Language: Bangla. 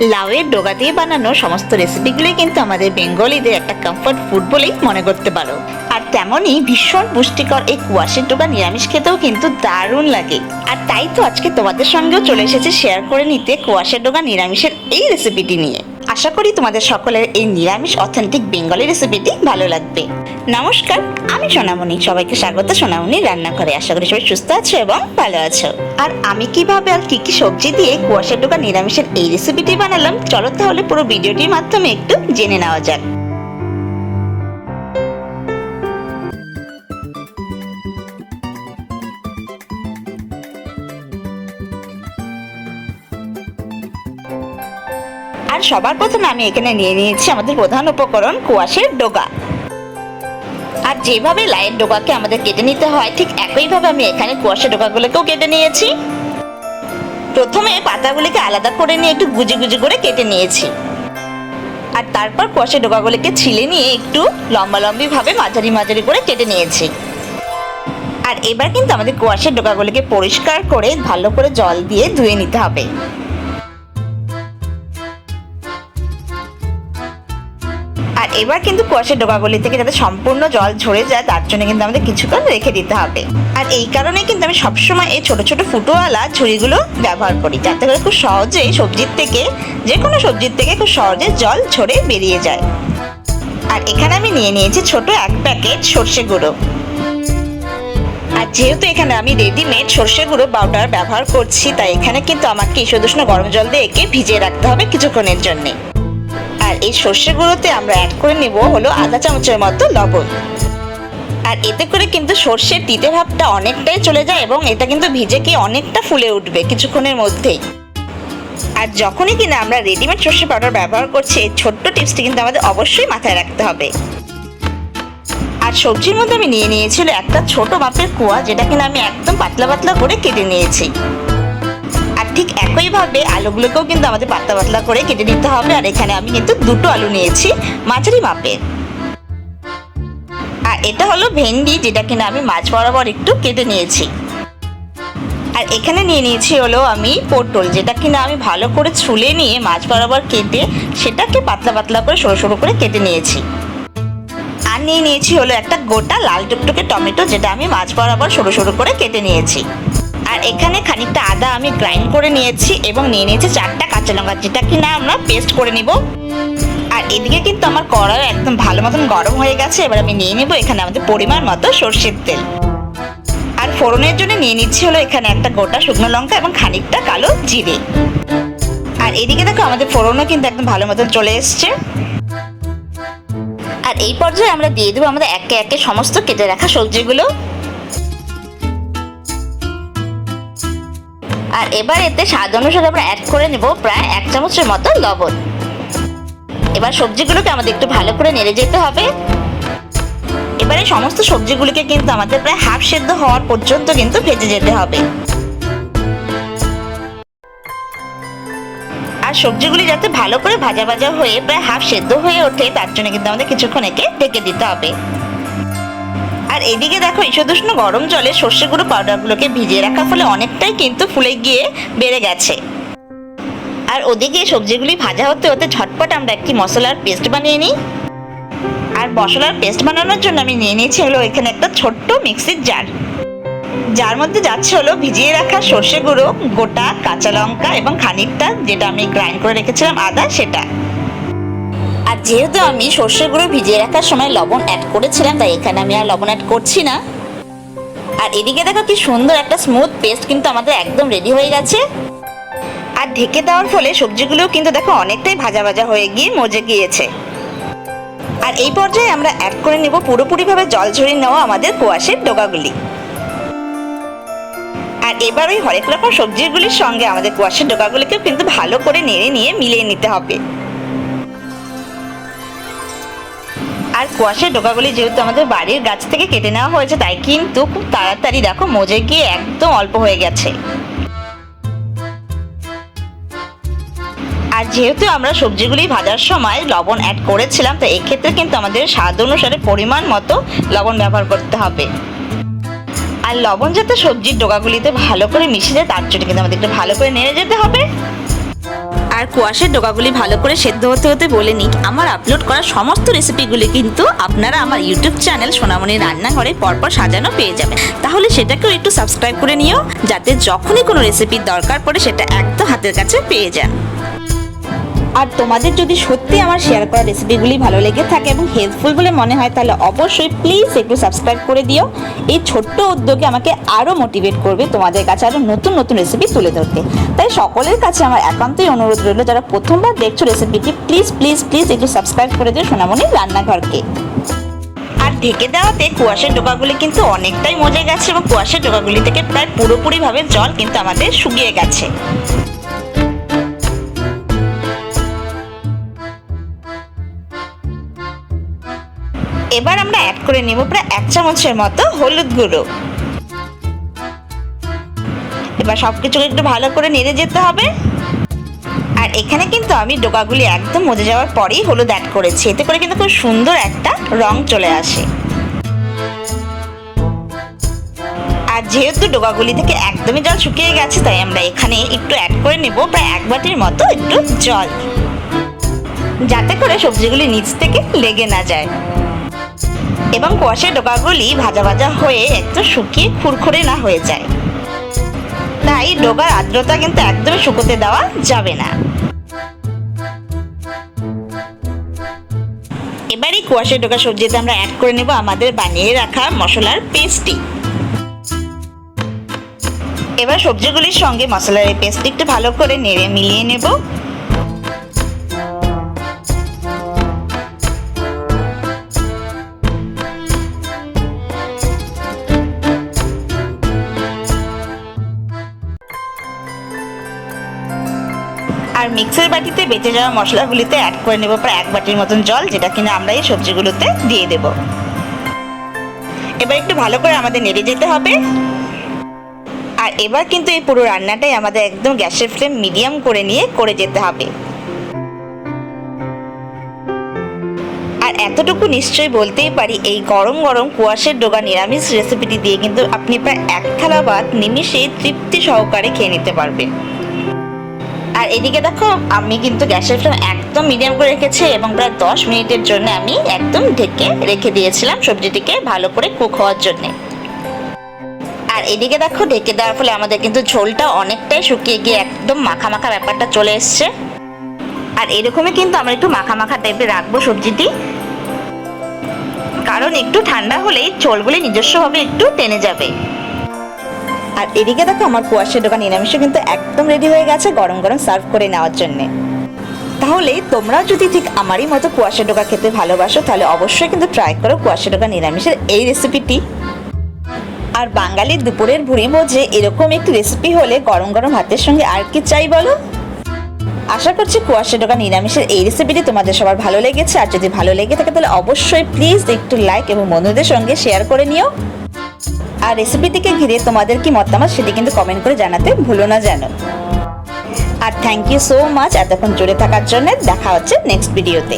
লাউয়ের ডোগা দিয়ে বানানো সমস্ত রেসিপিগুলোই কিন্তু আমাদের বেঙ্গলিদের একটা কমফর্ট ফুড বলেই মনে করতে পারো। আর তেমনই ভীষণ পুষ্টিকর এই কুয়াশের ডোগা নিরামিষ খেতেও কিন্তু দারুণ লাগে। আর তাই তো আজকে তোমাদের সঙ্গেও চলে এসেছে শেয়ার করে নিতে কুয়াশের ডোগা নিরামিষের এই রেসিপিটি নিয়ে। আশা করি তোমাদের সকলের এই নিরামিষ অথেন্টিক বেঙ্গলি রেসিপিটি ভালো লাগবে। নমস্কার, আমি সোনামণি। সবাইকে স্বাগত, সোনামণি রান্নাঘরে। আশা করি সবাই সুস্থ আছো এবং ভালো আছো। আর আমি কীভাবে আর কি কি সবজি দিয়ে কুয়াশা ডোকা নিরামিষের এই রেসিপিটি বানালাম, চলো তাহলে পুরো ভিডিওটির মাধ্যমে একটু জেনে নেওয়া যাক। সবার প্রথমে আমি এখানে নিয়ে নিয়েছি আমাদের প্রধান উপকরণ কুয়াশের ডোগা। আর যেভাবে লাইয়ের ডোকাকে আমাদের কেটে নিতে হয়, ঠিক একইভাবে আমি এখানে কুয়াশা ডোকাগুলোকেও কেটে নিয়েছি। প্রথমে পাতাগুলিকে আলাদা করে নিয়ে একটু গুজি গুজি করে কেটে নিয়েছি। আর তারপর কুয়াশা ডোকাগুলিকে ছিলে নিয়ে একটু লম্বা লম্বি ভাবে মাঝারি মাঝারি করে কেটে নিয়েছি। আর এবার কিন্তু আমাদের কুয়াশার ডোকাগুলিকে পরিষ্কার করে ভালো করে জল দিয়ে ধুয়ে নিতে হবে। এবার কিন্তু কুয়াশার ডোকাগুলি থেকে যাতে সম্পূর্ণ জল ঝরে যায়, তার জন্য কিন্তু আমাদের কিছুক্ষণ রেখে দিতে হবে। আর এই কারণে কিন্তু আমি সবসময় এই ছোট ছোট ফুটোওয়ালা ঝুড়িগুলো ব্যবহার করি, যাতে করে খুব সহজেই সবজির থেকে যে কোনো সবজির থেকে খুব সহজে জল ঝরে বেরিয়ে যায়। আর এখানে আমি নিয়ে নিয়েছি ছোট এক প্যাকেট সর্ষে গুঁড়ো। আর যেহেতু এখানে আমি রেডিমেড সর্ষে গুঁড়ো পাউডার ব্যবহার করছি, তাই এখানে কিন্তু আমাকে ঈষদুষ্ণ গরম জল দিয়ে একে ভিজিয়ে রাখতে হবে কিছুক্ষণের জন্যে। এই সর্ষে গুঁড়োতে আমরা অ্যাড করে নেব হলো আধা চামচের মতো লবণ। আর এতে করে কিন্তু সর্ষের তিতে ভাবটা অনেকটাই চলে যায় এবং এটা কিন্তু ভিজে কি অনেকটা ফুলে উঠবে কিছুক্ষণের মধ্যেই। আর যখনই কিনা আমরা রেডিমেড সর্ষে পাউডার ব্যবহার করছি, এই ছোট্ট টিপসটি কিন্তু আমাদের অবশ্যই মাথায় রাখতে হবে। আর সবজির মধ্যে আমি নিয়ে নিয়েছিল একটা ছোট মাপের কুয়া, যেটা কিনা আমি একদম পাতলা পাতলা করে কেটে নিয়েছি। ঠিক একইভাবে আলুগুলোকেও কিন্তু আমাদের পাতলা পাতলা করে কেটে নিতে হবে। আর এখানে আমি কিন্তু দুটো আলু নিয়েছি, মাঝারি মাপের। আর এটা হলো ভেন্ডি, যেটা কিনা আমি মাছ বরাবর একটু কেটে নিয়েছি। আর এখানে নিয়ে নিয়েছি হলো আমি পটল, যেটা কিনা আমি ভালো করে ছুলে নিয়ে মাছ বরাবর কেটে সেটাকে পাতলা পাতলা করে সরু সরু করে কেটে নিয়েছি। আর নিয়ে নিয়েছি হলো একটা গোটা লাল টুকটুকে টমেটো, যেটা আমি মাছ বরাবর সরু সরু করে কেটে নিয়েছি। আর এখানে খানিকটা আদা আমি গ্রাইন্ড করে নিয়েছি এবং নিয়ে নিয়েছি চারটা কাঁচা লঙ্কা, যেটা কিনা আমরা পেস্ট করে নিব। আর এদিকে কিন্তু আমার কড়াই একদম ভালো মতন গরম হয়ে গেছে, এবার আমি নিয়ে নিব এখানে আমাদের পরিমাণ মতো সর্ষের তেল। আর ফোড়নের জন্য নিয়ে নিচ্ছি হলো এখানে একটা গোটা শুকনো লঙ্কা এবং খানিকটা কালো জিরে। আর এদিকে দেখো আমাদের ফোড়নও কিন্তু একদম ভালো মতন চলে এসছে। আর এই পর্যায়ে আমরা দিয়ে দেবো আমাদের একে একে সমস্ত কেটে রাখা সবজিগুলো। আর এবার এতে স্বাদ অনুসারে আমরা অ্যাড করে নেব প্রায় এক চামচের মতো লবণ। এবার সবজিগুলোকে আমাদের একটু ভালো করে নেড়ে যেতে হবে। এবারে সমস্ত সবজিগুলিকে কিন্তু আমাদের প্রায় হাফ সেদ্ধ হওয়ার পর্যন্ত কিন্তু ভেজে যেতে হবে। আর সবজিগুলি যাতে ভালো করে ভাজা ভাজা হয়ে প্রায় হাফ সেদ্ধ হয়ে ওঠে, তার জন্য কিন্তু আমাদের কিছুক্ষণ একে ঢেকে দিতে হবে। আর এদিকে দেখো ঈশদুষ্ণ গরম জলে সর্ষে গুঁড়ো পাউডারগুলোকে ভিজিয়ে রাখার ফলে অনেকটাই কিন্তু ফুলে গিয়ে বেড়ে গেছে। আর ওদিকে সবজিগুলি ভাজা হতে হতে ঝটপট আমরা একটি মশলার পেস্ট বানিয়ে নিই। আর মশলার পেস্ট বানানোর জন্য আমি নিয়ে নিয়েছি হলো এখানে একটা ছোট্ট মিক্সির জার। যার মধ্যে যাচ্ছে হলো ভিজিয়ে রাখা সর্ষে গুঁড়ো গোটা কাঁচা লঙ্কা এবং খানিকটা যেটা আমি গ্রাইন্ড করে রেখেছিলাম আদা, সেটা। যেহেতু আমি সর্ষে গুঁড়ো ভিজিয়ে রাখার সময় লবণ অ্যাড করেছিলাম, তাই এখানে আমি আর লবণ অ্যাড করছি না। আর এদিকে দেখো কি সুন্দর একটা স্মুথ পেস্ট কিন্তু আমাদের একদম রেডি হয়ে গেছে। আর ঢেকে দেওয়ার ফলে সবজিগুলো কিন্তু দেখো অনেকটাই ভাজা ভাজা হয়ে গিয়ে মজে গিয়েছে। আর এই পর্যায়ে আমরা অ্যাড করে নেব পুরোপুরিভাবে জল ঝরিয়ে নেওয়া আমাদের কোয়াশের ডোকাগুলি আর এবার ওই হরেক রকম সবজিগুলির সঙ্গে আমাদের কোয়াশের ডোকাগুলিকেও কিন্তু ভালো করে নেড়ে নিয়ে মিলিয়ে নিতে হবে। আর কুয়াশের ডোকাগুলি যেহেতু আমাদের বাড়ির গাছ থেকে কেটে নেওয়া হয়েছে, তাই কিন্তু খুব তাড়াতাড়ি দেখো মজে গিয়ে একদম অল্প হয়ে গেছে। আর যেহেতু আমরা সবজিগুলি ভাজার সময় লবণ অ্যাড করেছিলাম, তো এক্ষেত্রে কিন্তু আমাদের স্বাদ অনুসারে পরিমাণ মতো লবণ ব্যবহার করতে হবে। আর লবণ যাতে সবজির ডোকাগুলিতে ভালো করে মিশে যায়, তার জন্য কিন্তু আমাদের একটু ভালো করে নেড়ে যেতে হবে। আর কুয়াশের ডোকাগুলি ভালো করে সেদ্ধ হতে হতে বলে নিই। আমার আপলোড করা সমস্ত রেসিপিগুলি কিন্তু আপনারা আমার ইউটিউব চ্যানেল সোনামণি রান্নাঘরে পরপর সাজানো পেয়ে যাবেন। তাহলে সেটাকেও একটু সাবস্ক্রাইব করে নিও, যাতে যখনই কোনো রেসিপির দরকার পড়ে সেটা একদম হাতের কাছে পেয়ে যান। আর তোমাদের যদি সত্যি আমার শেয়ার করা রেসিপিগুলি ভালো লেগে থাকে এবং হেল্পফুল বলে মনে হয়, তাহলে অবশ্যই প্লিজ একটু সাবস্ক্রাইব করে দিও। এই ছোট্ট উদ্যোগে আমাকে আরও মোটিভেট করবে তোমাদের কাছে আরও নতুন নতুন রেসিপি তুলে ধরতে। তাই সকলের কাছে আমার একান্তই অনুরোধ রইল, যারা প্রথমবার দেখছ রেসিপিটি প্লিজ প্লিজ প্লিজ একটু সাবস্ক্রাইব করে দিও সোনামণি রান্নাঘরকে। আর ঢেকে দেওয়াতে কুয়াশের ডোকাগুলি কিন্তু অনেকটাই মজে গেছে এবং কুয়াশের ডোকাগুলি থেকে প্রায় পুরোপুরিভাবে জল কিন্তু আমাদের শুকিয়ে গেছে। এবার আমরা অ্যাড করে নেব প্রায় এক চামচের মতো হলুদ গুঁড়ো। এবার সব কিছুকে একটু ভালো করে নেড়ে যেতে হবে। আর এখানে কিন্তু আমি ডোকাগুলি একদম মজে যাওয়ার পরেই হলুদ অ্যাড করেছি। এতে করে কিন্তু খুব সুন্দর একটা রং চলে আসে। আর যেহেতু ডোকাগুলি থেকে একদমই জল শুকিয়ে গেছে, তাই আমরা এখানে একটু অ্যাড করে নেব প্রায় এক বাটির মতো একটু জল। যাতে করে সবজিগুলি নিচ থেকে লেগে না যায়। এবং কষে ডোকাগুলি ভাজা ভাজা হয়ে একটু শুকিয়ে খুরখুরে না হয়ে যায়। তাই ডোকার আর্দ্রতা কিন্তু একদমই শুকোতে দেওয়া যাবে না। এবারে কুয়াশা ডোকা সবজিতে আমরা অ্যাড করে নেব আমাদের বানিয়ে রাখা মশলার পেস্টটি। এবার সবজিগুলির সঙ্গে মশলার এই পেস্টটি একটু ভালো করে নেড়ে মিলিয়ে নেব। মিক্সার বাটিতে বেঁচে যাওয়া মশলাগুলিতে অ্যাড করে নেব প্রায় এক বাটির মতন জল, যেটা কিনা আমরা এই সবজিগুলোতে দিয়ে দেব। এবার একটু ভালো করে আমাদের নেড়ে যেতে হবে। আর এবার কিন্তু এই পুরো রান্নাটাই আমাদের একদম গ্যাসের ফ্লেম মিডিয়াম করে নিয়ে করে যেতে হবে। আর এতটুকু নিশ্চয়ই বলতেই পারি, এই গরম গরম কুয়াশের ডোগা নিরামিষ রেসিপিটি দিয়ে কিন্তু আপনি প্রায় এক থালা ভাত নিমিষেই তৃপ্তি সহকারে খেয়ে নিতে পারবেন। আর এদিকে দেখো, আমি কিন্তু গ্যাসের ফ্লেম একদম মিডিয়াম করে রেখেছি এবং প্রায় দশ মিনিটের জন্য আমি একদম ঢেকে রেখে দিয়েছিলাম সবজিটিকে ভালো করে কুক হওয়ার জন্যে। আর এদিকে দেখো, ঢেকে দেওয়ার ফলে আমাদের কিন্তু ঝোলটা অনেকটাই শুকিয়ে গিয়ে একদম মাখা মাখা ব্যাপারটা চলে এসছে। আর এরকমই কিন্তু আমরা একটু মাখা মাখা টাইপের রাখব সবজিটি। কারণ একটু ঠান্ডা হলেই ঝোলগুলি নিজস্বভাবে একটু টেনে যাবে। আর এদিকে দেখো আমার কুয়াশের দোকান নিরামিষও কিন্তু একদম রেডি হয়ে গেছে গরম গরম সার্ভ করে নেওয়ার জন্য। তাহলে তোমরা যদি ঠিক আমারই মতো কুয়াশের ডোকা খেতে ভালোবাসো, তাহলে অবশ্যই কিন্তু ট্রাই করো কুয়াশা ডোকা নিরামিষের এই রেসিপিটি আর বাঙালির দুপুরের ভুড়ি বোঝে এরকম একটি রেসিপি হলে গরম গরম ভাতের সঙ্গে আর কি চাই বলো? আশা করছি কুয়াশা ডোকা নিরামিষের এই রেসিপিটি তোমাদের সবার ভালো লেগেছে। আর যদি ভালো লেগে থাকে তাহলে অবশ্যই প্লিজ একটু লাইক এবং বন্ধুদের সঙ্গে শেয়ার করে নিও। আর রেসিপিটিকে ঘিরে তোমাদের কি মতামত সেটি কিন্তু কমেন্ট করে জানাতে ভুলো না যেন। আর থ্যাংক ইউ সো মাচ এতক্ষণ জুড়ে থাকার জন্য দেখা হচ্ছে নেক্সট ভিডিওতে